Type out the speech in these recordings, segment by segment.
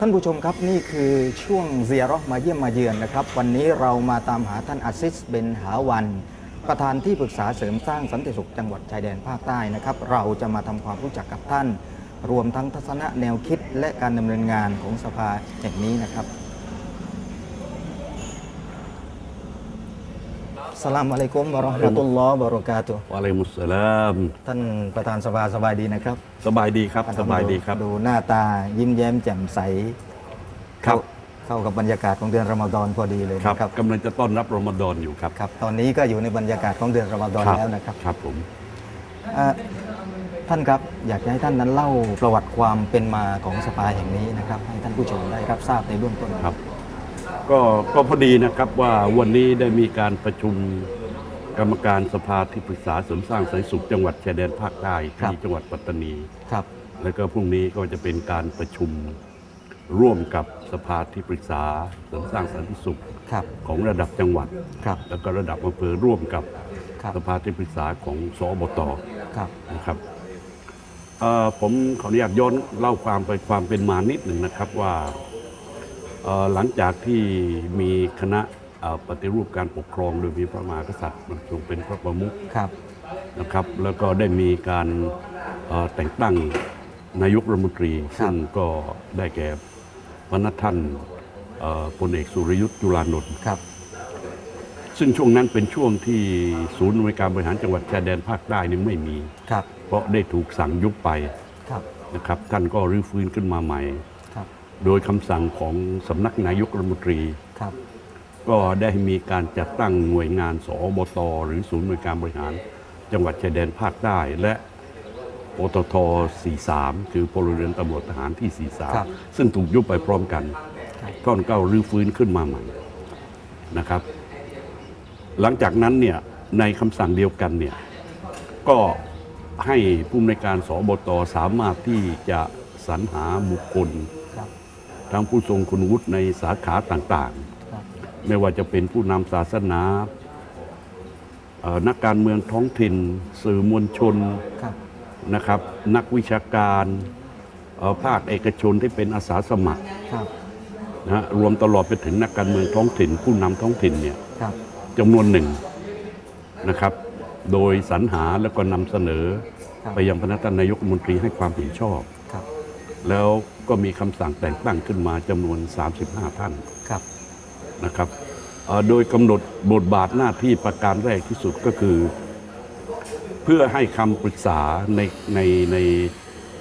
ท่านผู้ชมครับนี่คือช่วงเซียร์มาเยี่ยมมาเยือนนะครับ วันนี้เรามาตามหาท่านอาซิสเบนหาวัน ประธานที่ปรึกษาเสริมสร้างสันติสุขจังหวัดชายแดนภาคใต้นะครับ เราจะมาทำความรู้จักกับท่าน รวมทั้งทัศนะแนวคิดและการดำเนินงานของสภาแห่งนี้นะครับ สลามอะลัยกุมวะเราะห์มะตุลลอฮ์วะบะเราะกาตุฮ์วะอะลัยมุสสลามท่านประธานสภาสบายดีนะครับ สบายดีครับ สบายดีครับ ดูหน้าตายิ้มแย้มแจ่มใสครับเข้าเข้ากับบรรยากาศของเดือนรอมฎอนพอดีเลยครับนะครับกำลังจะต้อนรับรอมฎอนอยู่ครับครับ ตอนนี้ก็อยู่ในบรรยากาศของเดือนรอมฎอนแล้วนะครับครับผมอ่าท่านครับอยากจะให้ท่านนั้นเล่าประวัติความเป็นมาของสภาแห่งนี้นะครับ ให้ท่านผู้ชมได้รับทราบในเบื้องต้นครับ ก็ก็พอดีนะครับว่าวันนี้ได้มีการประชุมกรรมการสภาที่ปรึกษาเสริมสร้างสันติสุขจังหวัดชายแดนภาคใต้ที่จังหวัดปัตตานีครับ แล้วก็พรุ่งนี้ก็จะเป็นการประชุมร่วมกับสภาที่ปรึกษาเสริมสร้างสันติสุขครับของระดับจังหวัดครับแล้วก็ระดับอำเภอร่วมกับครับสภาที่ปรึกษาของสอบตครับนะครับเอ่อผมขออนุญาตย้อนเล่าความไปความเป็นมานิดหนึ่งนะครับว่าเอ่อ หลังจากที่มีคณะเอ่อปฏิรูปการปกครองโดยมีพระมหากษัตริย์ทรงเป็นพระประมุขครับนะครับ แล้วก็ได้มีการเอ่อแต่งตั้งนายกรัฐมนตรี ซึ่งก็ได้แก่พระนัท่านเอ่อพลเอกสุรยุทธ์จุลานนท์ครับซึ่งช่วงนั้นเป็นช่วงที่ศูนย์อำนวยการบริหารจังหวัดชายแดนภาคใต้นี่ไม่มีครับเพราะได้ถูกสั่งยุบไปครับนะครับ ท่านก็รื้อฟื้นขึ้นมาใหม่ครับ โดยคำสั่งของสำนักนายกรัฐมนตรีครับ ก็ได้มีการจัดตั้งหน่วยงานสอบต หรือศูนย์หน่วยการบริหาร จังหวัดชายแดนภาคใต้และปตท 43 คือพลเรือนตำรวจทหารที่ ครับ 43 ซึ่งถูกยุบไปพร้อมกันครับท่อนเก้ารื้อฟื้นขึ้นมาใหม่นะครับ หลังจากนั้นเนี่ยในคำสั่งเดียวกันเนี่ยก็ให้ผู้อำนวยการสบตสามารถที่จะสรรหาบุคคลครับ ทั้งผู้ทรงคุณวุฒิในสาขาต่างครับๆไม่ว่าจะเป็นผู้นำศาสนาเอ่อนักการเมืองท้องถิ่น สื่อมวลชนครับนะครับ นักวิชาการเอ่อภาคเอกชนที่เป็นอาสาสมัครครับนะฮะรวมตลอดไปถึงนักการเมืองท้องถิ่น ผู้นำท้องถิ่นเนี่ยครับจำนวนหนึ่งนะครับ โดยสรรหาแล้วก็นำเสนอครับไปยังพนักนายกรัฐมนตรีให้ความเห็นชอบครับ แล้วก็มีคำสั่งแต่งตั้งขึ้นมาจำนวน 35 ท่านครับนะครับเอ่อโดยกำหนดบทบาทหน้าที่ประการแรกที่สุดก็คือ เพื่อให้คำปรึกษาในในใน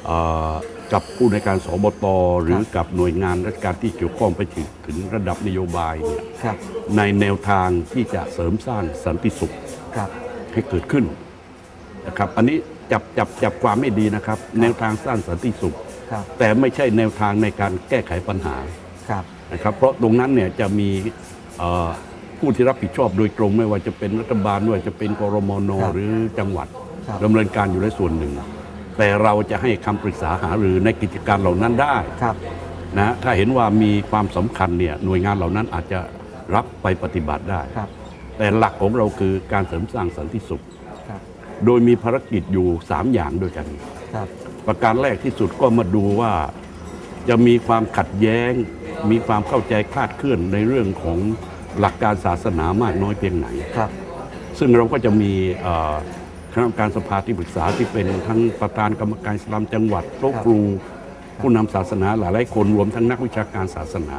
เอ่อกับผู้ในการสบตหรือกับหน่วยงานราชการที่เกี่ยวข้องไปถึงถึงระดับนโยบายเนี่ยครับในแนวทางที่จะเสริมสร้างสันติสุขครับให้เกิดขึ้นนะครับ อันนี้จับจับจับความไม่ดีนะครับ แนวทางสร้างสันติสุข ครับ แต่ไม่ใช่แนวทางในการแก้ไขปัญหาครับนะครับ เพราะตรงนั้นเนี่ยจะมีเอ่อผู้ที่รับผิดชอบโดยตรงไม่ว่าจะเป็นรัฐบาลไม่ว่าจะเป็นกรมนครับหรือจังหวัดครับดำเนินการอยู่ในส่วนหนึ่ง แต่เราจะให้คำปรึกษาหารือในกิจการเหล่านั้นได้ครับนะถ้าเห็นว่ามีความสำคัญเนี่ยหน่วยงานเหล่านั้นอาจจะรับไปปฏิบัติได้ครับแต่หลักของเราคือการเสริมสร้างสันติสุขครับโดยมีภารกิจอยู่ 3 อย่างด้วยกันครับ ประการแรกที่สุดก็มาดูว่าจะมีความขัดแย้ง มีความเข้าใจคลาดเคลื่อนในเรื่องของหลักการศาสนามากน้อยเพียงไหนครับ ซึ่งเราก็จะมีเอ่อคณะกรรมการสภาที่ปรึกษาที่เป็นทั้งประธานกรรมการอิสลามจังหวัดโต๊ะครับครูผู้นำศาสนาหลายๆคนรวมทั้งนักวิชาการศาสนา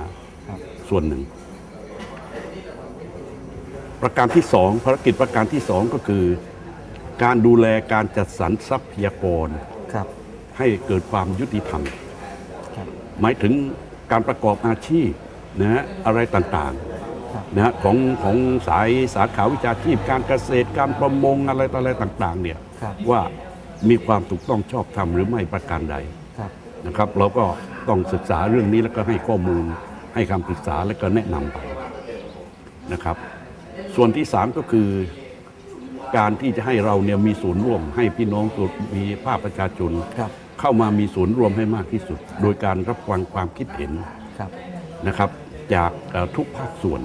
ครับส่วนหนึ่ง ประการที่สองภารกิจประการที่สองก็คือ การดูแลการจัดสรรทรัพยากรครับ ให้เกิดความยุติธรรมครับหมายถึงการประกอบอาชีพนะฮะอะไรต่างครับๆนะฮะของของสายสาขาวิชาชีพการเกษตรการประมงอะไรต่ออะไรต่างๆเนี่ยครับว่ามีความถูกต้องชอบธรรมหรือไม่ประการใดครับนะครับเราก็ต้องศึกษาเรื่องนี้แล้วก็ให้ข้อมูลให้คำปรึกษาแล้วก็แนะนำไปนะครับ ส่วนที่สามก็คือการที่จะให้เราเนี่ยมีส่วนร่วมให้พี่น้องส่วนมีภาคประชาชนครับ เข้ามามีส่วนร่วมให้มากที่สุด โดยการรับฟังความคิดเห็นครับนะครับ จากเอ่อทุกภาคส่วน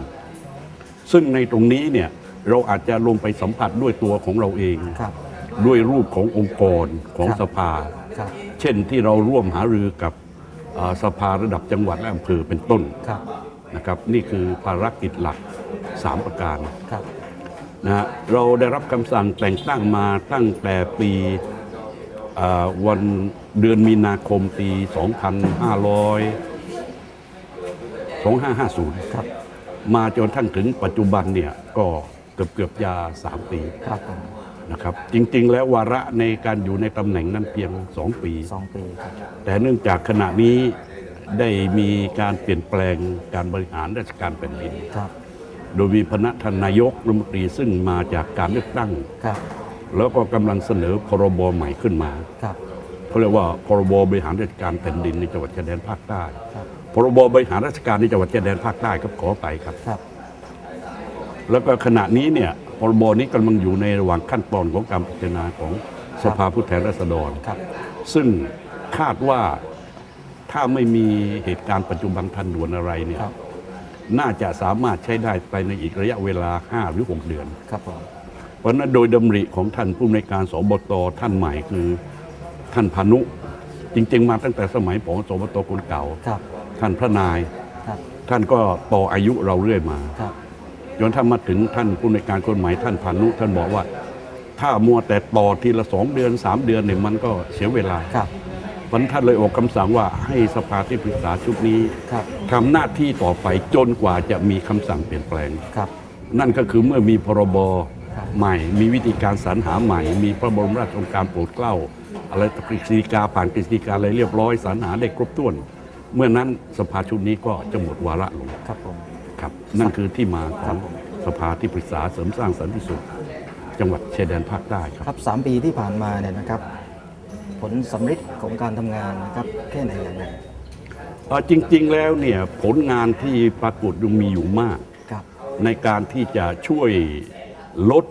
ซึ่งในตรงนี้เนี่ยเราอาจจะลงไปสัมผัสด้วยตัวของเราเองครับด้วยรูปขององค์กรของครับสภาครับเช่นที่เราร่วมหารือกับเอ่อสภาระดับจังหวัดและอำเภอเป็นต้นครับนะครับ นี่คือภารกิจหลัก 3 ประการครับนะฮะเราได้รับคำสั่งแต่งตั้งมาตั้งแต่ปีเอ่อวัน เดือนมีนาคมปี 2500 2550 ครับ มาจนทั้งถึงปัจจุบันเนี่ยก็เกือบเกือบๆยา 3 ปีครับผมนะครับ จริง ๆ แล้ววาระในการอยู่ในตำแหน่งนั้นเพียง 2 ปี สองปีครับ แต่เนื่องจากขณะนี้ได้มีการเปลี่ยนแปลงการบริหารราชการแผ่นดิน ครับ โดยมีพระท่านนายกรัฐมนตรีซึ่งมาจากการเลือกตั้ง ครับ แล้วก็กำลังเสนอพรบใหม่ขึ้นมา ครับ เขาเรียกว่าพรบบริหารราชการแผ่นดินในจังหวัดชายแดนภาคใต้ครับพรบบริหารราชการในจังหวัดชายแดนภาคใต้ครับขอไปครับครับ แล้วก็ขณะนี้เนี่ยพรบนี้กำลังอยู่ในระหว่างขั้นตอนของการพิจารณาของสภาผู้แทนราษฎรครับซึ่งคาดว่าถ้าไม่มีเหตุการณ์ปัจจุบันทันด่วนอะไรเนี่ยครับน่าจะสามารถใช้ได้ไปในอีกระยะเวลา 5 หรือ 6 เดือน ครับผมเพราะฉะนั้นโดยดำริของท่านผู้อำนวยการสบตท่านใหม่คือ ท่านพานุ จริง ๆ มาตั้งแต่สมัยผอสบตคนเก่า ครับ ท่านพระนาย ครับ ท่านก็ต่ออายุเราเรื่อยมาครับ จนถ้ามาถึงท่านผู้ในวยการคนใหม่ท่านพานุ ท่านบอกว่า ถ้ามัวแต่ต่อทีละสองเดือนสามเดือนเนี่ยมันก็เสียเวลาครับวันท่านเลยออกคำสั่งว่าให้สภาที่ปรึกษาชุดนี้ครับ ทำหน้าที่ต่อไปจนกว่าจะมีคำสั่งเปลี่ยนแปลง ครับ นั่นก็คือเมื่อมีพรบครับใหม่ มีวิธีการสรรหาใหม่ มีพระบรมราชโองการโปรดเกล้า อะไรกฤษฎีกาผ่านกฤษฎีกาอะไรเรียบร้อยสรรหาได้ครบถ้วน เมื่อนั้นสภาชุดนี้ก็จะหมดวาระลงครับผมครับ นั่นคือที่มาขครัองบผมสภาที่ปรึกษาเสริมสร้างสันติสุขจังหวัดชายแดนภาคใต้ครับครับสามปีที่ผ่านมาเนี่ยนะครับ ผลสำฤทธิ์ของการทำงานนะครับแค่ไหนอย่างไรเอ่อจริง ๆ แล้วเนี่ยผลงานที่ปรากฏยังมีอยู่มากครับในการที่จะช่วยลด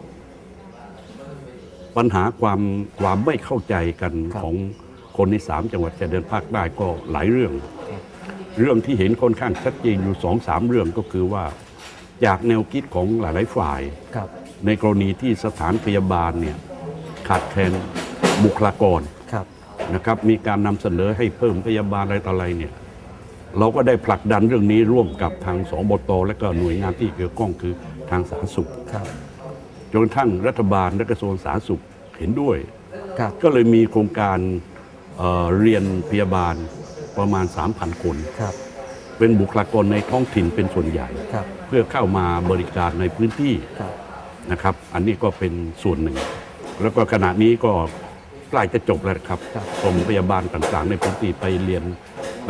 ปัญหาความความไม่เข้าใจกันครับของคนในสามจังหวัดชายแดนภาคใต้ก็หลายเรื่อง เรื่องที่เห็นค่อนข้างชัดเจนอยู่สองสามเรื่องก็คือว่า จากแนวคิดของหลาย ๆ ฝ่ายครับในกรณีที่สถานพยาบาลเนี่ยขาดแคลนบุคลากรครับนะครับมีการนำเสนอให้เพิ่มพยาบาลอะไรต่ออะไรเนี่ยเราก็ได้ผลักดันเรื่องนี้ร่วมกับทางสบตและก็หน่วยงานที่เกี่ยวข้องคือทางสาธารณสุขครับ จนกระทั่งรัฐบาลและกระทรวงสาธารณสุขเห็นด้วย ครับก็เลยมีโครงการเอ่อเรียนพยาบาลประมาณ 3,000 คน ครับเป็นบุคลากรในท้องถิ่นเป็นส่วนใหญ่ ครับเพื่อเข้ามาบริการในพื้นที่ครับ นะครับ อันนี้ก็เป็นส่วนหนึ่ง แล้วก็ขณะนี้ก็ใกล้จะจบแล้วนะครับครับ กรมพยาบาลต่างๆ ในพื้นที่ไปเรียน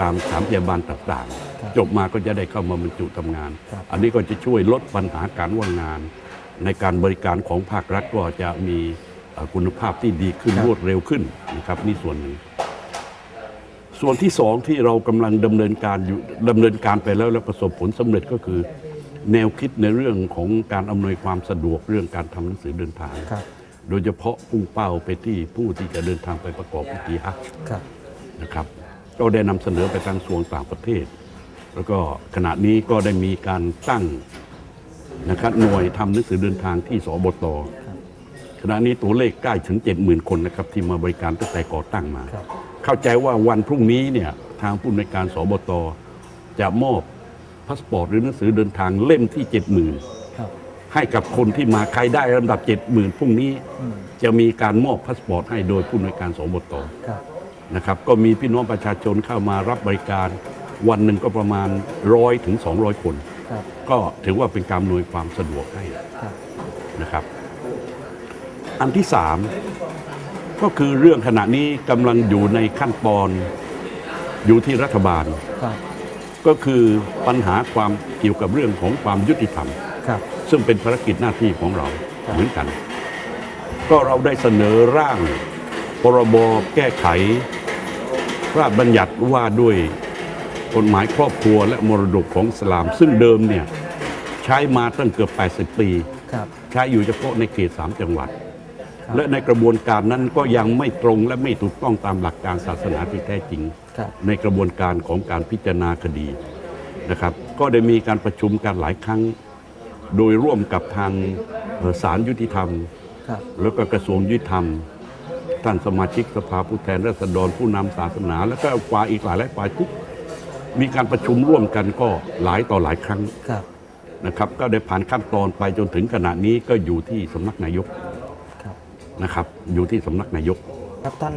ตามสถามพยาบาลต่างครับ ๆ จบมาก็จะได้เข้ามาบรรจุทำงาน ครับ อันนี้ก็จะช่วยลดปัญหาการว่างงาน ในการบริการของภาครัฐก็จะมีเอ่อคุณภาพที่ดีขึ้นครับรวดเร็วขึ้นนะครับนี่ส่วนหนึ่ง ส่วนที่สองที่เรากำลังดำเนินการอยู่ดำเนินการไปแล้วและประสบผลสำเร็จก็คือ แนวคิดในเรื่องของการอำนวยความสะดวกเรื่องการทำหนังสือเดินทางครับโดยเฉพาะพุ่งเป้าไปที่ผู้ที่จะเดินทางไปประกอบพิธีฮัจญ์ครับนะครับก็ได้นำเสนอไปทางกระทรวงต่างประเทศ แล้วก็ขณะนี้ก็ได้มีการตั้ง นะครับหน่วยทำหนังสือเดินทางที่สบตครับขณะนี้ตัวเลขใกล้ถึง 70,000 คนนะครับที่มาบริการตั้งแต่ก่อตั้งมาครับเข้าใจว่าวันพรุ่งนี้เนี่ยทางผู้ในวยการสบตจะมอบพาสปอร์ตหรือหนังสือเดินทางเล่มที่ 70,000ครับให้กับคนที่มาใครได้ลำดับ 70,000 พรุ่งนี้อืมจะมีการมอบพาสปอร์ตให้โดยผู้ในวยการสบตครับนะครับก็มีพี่น้องประชาชนเข้ามารับบริการ วันหนึ่งก็ประมาณร้อยถึง200 คนครับ ก็ถือว่าเป็นการอำนวยความสะดวกให้ครับนะครับ อันที่สามก็คือเรื่องขณะนี้กำลังอยู่ในขั้นตอนอยู่ที่รัฐบาลครับก็คือปัญหาความเกี่ยวกับเรื่องของความยุติธรรมครับซึ่งเป็นภารกิจหน้าที่ของเราครับเหมือนกัน ก็เราได้เสนอร่างพรบแก้ไขพระราชบัญญัติว่าด้วย กฎหมายครอบครัวและมรดกของอิสลาม ซึ่งเดิมเนี่ยใช้มาตั้งเกือบ 80 ปี ครับ ใช้อยู่เฉพาะในเขต 3 จังหวัดครับและในกระบวนการนั้นก็ยังไม่ตรงและไม่ถูกต้องตามหลักการศาสนาที่แท้จริง ครับ ในกระบวนการของการพิจารณาคดีนะครับ ก็ได้มีการประชุมกันหลายครั้ง โดยร่วมกับทางเอ่อศาลยุติธรรม ครับ แล้วก็กระทรวงยุติธรรม ท่านสมาชิกสภาผู้แทนราษฎรผู้นำศาสนา แล้วก็ฝ่ายอีกหลายหลายฝ่ายทุก มีการประชุมร่วมกันก็หลายต่อหลายครั้งครับนะครับ ก็ได้ผ่านขั้นตอนไปจนถึงขณะนี้ก็อยู่ที่สำนักนายกครับนะครับ อยู่ที่สำนักนายก ครับท่าน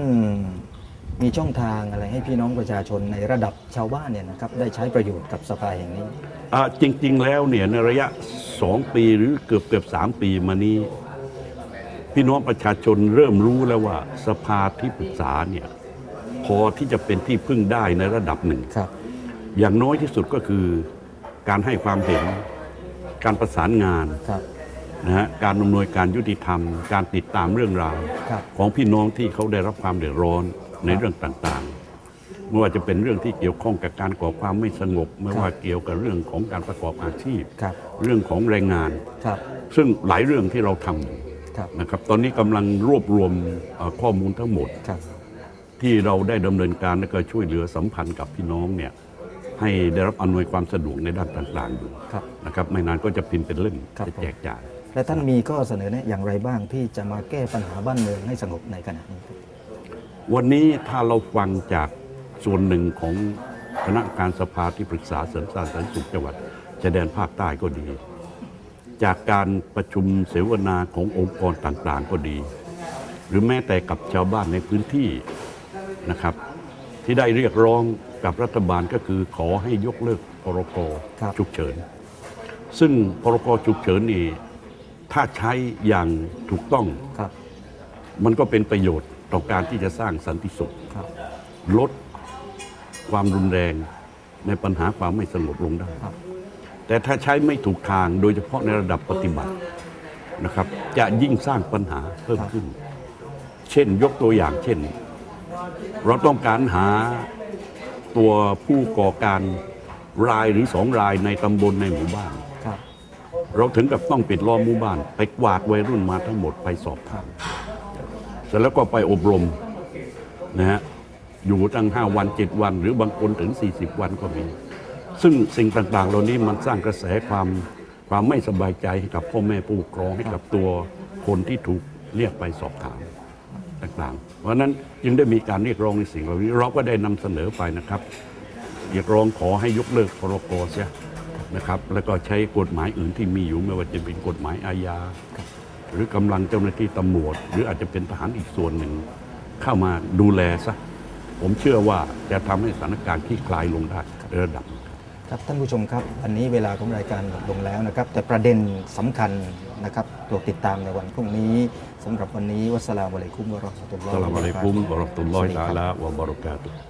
มีช่องทางอะไรให้พี่น้องประชาชนในระดับชาวบ้านเนี่ยนะครับได้ใช้ประโยชน์กับสภาแห่งนี้ อ่าจริง ๆ แล้วเนี่ยในระยะ 2 ปีหรือเกือบเกือบสปีมานี้ พี่น้องประชาชนเริ่มรู้แล้วว่าสภาที่ปรึกษาเนี่ยพอที่จะเป็นที่พึ่งได้ในระดับหนึ่ง ครับ อย่างน้อยที่สุดก็คือการให้ความเห็น การประสานงานครับ นะฮะการอำนวยการยุติธรรม การติดตามเรื่องราว ครับ ของพี่น้องที่เขาได้รับความเดือดร้อนในเรื่องต่างๆ ไม่ว่าจะเป็นเรื่องที่เกี่ยวข้องกับการก่อความไม่สงบ ไม่ว่าเกี่ยวกับเรื่องของการประกอบอาชีพ ครับ เรื่องของแรงงาน ครับ ซึ่งหลายเรื่องที่เราทำอยู่ครับนะครับ ตอนนี้กำลังรวบรวมเอ่อข้อมูลทั้งหมด ครับ ที่เราได้ดำเนินการและก็ช่วยเหลือสัมพันธ์กับพี่น้องเนี่ย ให้ได้รับอำนวยความสะดวกในด้านต่างๆอยู่ครับ นะครับไม่นานก็จะพิมพ์เป็นเล่มครับ จะแจกจ่าย และท่านมีข้อเสนอแนะอย่างไรบ้างที่จะมาแก้ปัญหาบ้านเมืองให้สงบในขณะนี้ครับ วันนี้ถ้าเราฟังจากส่วนหนึ่งของคณะการสภาที่ปรึกษาเสริมสร้างสันติสุขจังหวัดชายแดนภาคใต้ก็ดี จากการประชุมเสวนาขององค์กรต่างๆก็ดี หรือแม้แต่กับชาวบ้านในพื้นที่นะครับ ที่ได้เรียกร้อง กับรัฐบาลก็คือขอให้ยกเลิกพรกครับฉุกเฉิน ซึ่งพรกฉุกเฉินนี่ถ้าใช้อย่างถูกต้องครับมันก็เป็นประโยชน์ต่อการที่จะสร้างสันติสุขครับลดความรุนแรงในปัญหาความไม่สงบลงได้ครับแต่ถ้าใช้ไม่ถูกทางโดยเฉพาะในระดับปฏิบัตินะครับ จะยิ่งสร้างปัญหาเพิ่มขึ้น เช่นยกตัวอย่างเช่น เราต้องการหา ตัวผู้ก่อการรายหรือสองรายในตำบลในหมู่บ้าน ครับ เราถึงกับต้องปิดล้อมหมู่บ้าน ไปกวาดวัยรุ่นมาทั้งหมดไปสอบถามเสร็จแล้วก็ไปอบรมนะฮะอยู่ตั้ง 5 วัน 7 วัน หรือบางคนถึง 40 วันก็มี ซึ่งสิ่งต่างๆ เหล่านี้มันสร้างกระแสความความไม่สบายใจให้กับพ่อแม่ผู้ปกครองให้กับตัวคนที่ถูกเรียกไปสอบถาม ต่างๆ เพราะฉะนั้นจึงได้มีการเรียกร้องในสิ่งเหล่านี้ เราก็ได้นำเสนอไปนะครับเรียกร้องขอให้ยกเลิกพรกเสียนะครับแล้วก็ใช้กฎหมายอื่นที่มีอยู่ไม่ว่าจะเป็นกฎหมายอาญาหรือกำลังเจ้าหน้าที่ตำรวจ หรืออาจจะเป็นทหารอีกส่วนหนึ่ง เข้ามาดูแลซะผมเชื่อว่าจะทำให้สถานการณ์คลี่คลายลงได้ระดับครับท่านผู้ชมครับ วันนี้เวลาของรายการหมดลงแล้วนะครับ แต่ประเด็นสำคัญนะครับโปรดติดตามในวันพรุ่งนี้สำหรับวันนี้วัสสลามุอะลัยกุมวะเราะห์มะตุลลอฮ์ สลามอะลัยกุมวะเราะห์มะตุลลอฮิตะอาลาวะบะเราะกาตุฮ์